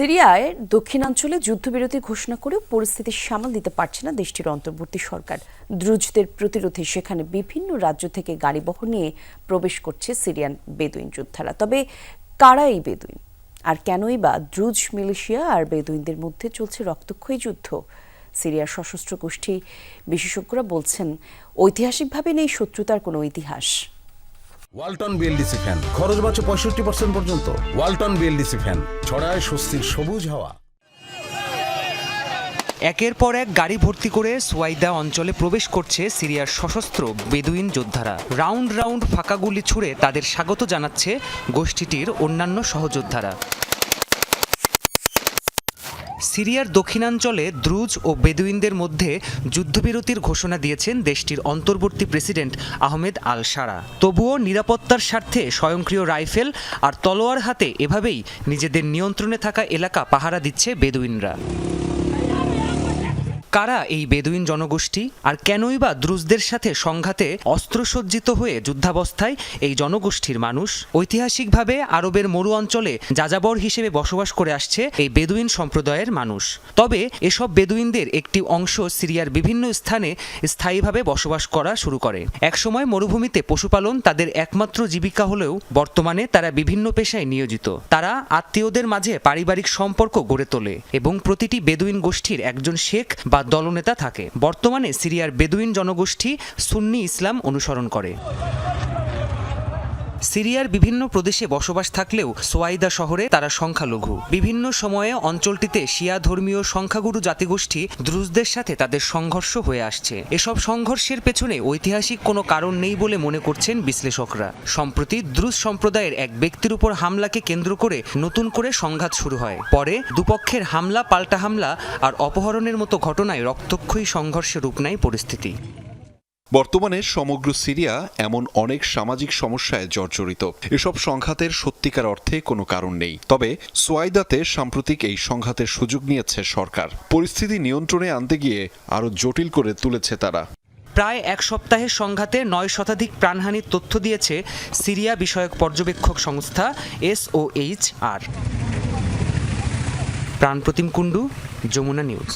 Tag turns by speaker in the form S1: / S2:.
S1: সিরিয়ায় দক্ষিণাঞ্চলে যুদ্ধবিরতি ঘোষণা করেও পরিস্থিতি সামাল দিতে পারছে না দেশটির অন্তর্বর্তী সরকার। দ্রুজদের প্রতিরোধে সেখানে বিভিন্ন রাজ্য থেকে গাড়িবহর নিয়ে প্রবেশ করছে সিরিয়ান বেদুইন যোদ্ধারা। তবে কারা এই বেদুইন? আর কেনই বা দ্রুজ মিলিশিয়া আর বেদুইনদের মধ্যে চলছে রক্তক্ষয়ী যুদ্ধ? সিরিয়ার সশস্ত্র গোষ্ঠী বিশেষজ্ঞরা বলছেন, ঐতিহাসিকভাবে নেই শত্রুতার কোনো ইতিহাস।
S2: Walton BLDC fan. খরচ বাঁচো পঁয়ষট্টি পার্সেন্ট পর্যন্ত। Walton BLDC fan. ছড়ায় স্বস্তির সবুজ হাওয়া।
S3: একের পর এক গাড়ি ভর্তি করে সোয়াইদা অঞ্চলে প্রবেশ করছে সিরিয়ার সশস্ত্র বেদুইন যোদ্ধারা। রাউন্ড রাউন্ড ফাঁকা গুলি ছুড়ে তাদের স্বাগত জানাচ্ছে গোষ্ঠীটির অন্যান্য সহযোদ্ধারা। সিরিয়ার দক্ষিণাঞ্চলে দ্রুজ ও বেদুইনদের মধ্যে যুদ্ধবিরতির ঘোষণা দিয়েছেন দেশটির অন্তর্বর্তী প্রেসিডেন্ট আহমেদ আল সারা তবুও নিরাপত্তার স্বার্থে স্বয়ংক্রিয় রাইফেল আর তলোয়ার হাতে এভাবেই নিজেদের নিয়ন্ত্রণে থাকা এলাকা পাহারা দিচ্ছে বেদুইনরা। কারা এই বেদুইন জনগোষ্ঠী? আর কেনই বা দ্রুজদের সাথে সংঘাতে অস্ত্রসজ্জিত হয়ে যুদ্ধাবস্থায় এই জনগোষ্ঠীর মানুষ? ঐতিহাসিকভাবে আরবের মরু অঞ্চলে যাযাবর হিসেবে বসবাস করে আসছে এই বেদুইন সম্প্রদায়ের মানুষ। তবে এসব বেদুইনদের একটি অংশ সিরিয়ার বিভিন্ন স্থানে স্থায়ীভাবে বসবাস করা শুরু করে। একসময় মরুভূমিতে পশুপালন তাদের একমাত্র জীবিকা হলেও বর্তমানে তারা বিভিন্ন পেশায় নিয়োজিত। তারা আত্মীয়দের মাঝে পারিবারিক সম্পর্ক গড়ে তোলে এবং প্রতিটি বেদুইন গোষ্ঠীর একজন শেখ বা দলনেতা থাকে। বর্তমানে সিরিয়ার বেদুইন জনগোষ্ঠী সুন্নি ইসলাম অনুসরণ করে। সিরিয়ার বিভিন্ন প্রদেশে বসবাস থাকলেও সোয়াইদা শহরে তারা সংখ্যালঘু। বিভিন্ন সময়ে অঞ্চলটিতে শিয়া ধর্মীয় সংখ্যাগুরু জাতিগোষ্ঠী দ্রুজদের সাথে তাদের সংঘর্ষ হয়ে আসছে। এসব সংঘর্ষের পেছনে ঐতিহাসিক কোনো কারণ নেই বলে মনে করছেন বিশ্লেষকরা। সম্প্রতি দ্রুজ সম্প্রদায়ের এক ব্যক্তির উপর হামলাকে কেন্দ্র করে নতুন করে সংঘাত শুরু হয়। পরে দুপক্ষের হামলা, পাল্টা হামলা আর অপহরণের মতো ঘটনায় রক্তক্ষয়ী সংঘর্ষে রূপ নেয় পরিস্থিতি।
S4: বর্তমানে সমগ্র সিরিয়া এমন অনেক সামাজিক সমস্যায় জর্জরিত। এসব সংঘাতের সত্যিকার অর্থে কোনো কারণ নেই। তবে সোয়াইদাতে সাম্প্রতিক এই সংঘাতের সুযোগ নিয়েছে সরকার। পরিস্থিতি নিয়ন্ত্রণে আনতে গিয়ে আরও জটিল করে তুলেছে তারা।
S3: প্রায় এক সপ্তাহের সংঘাতে নয় শতাধিক প্রাণহানির তথ্য দিয়েছে সিরিয়া বিষয়ক পর্যবেক্ষক সংস্থা SOH R. Pranpratim Kundu, Jamuna news.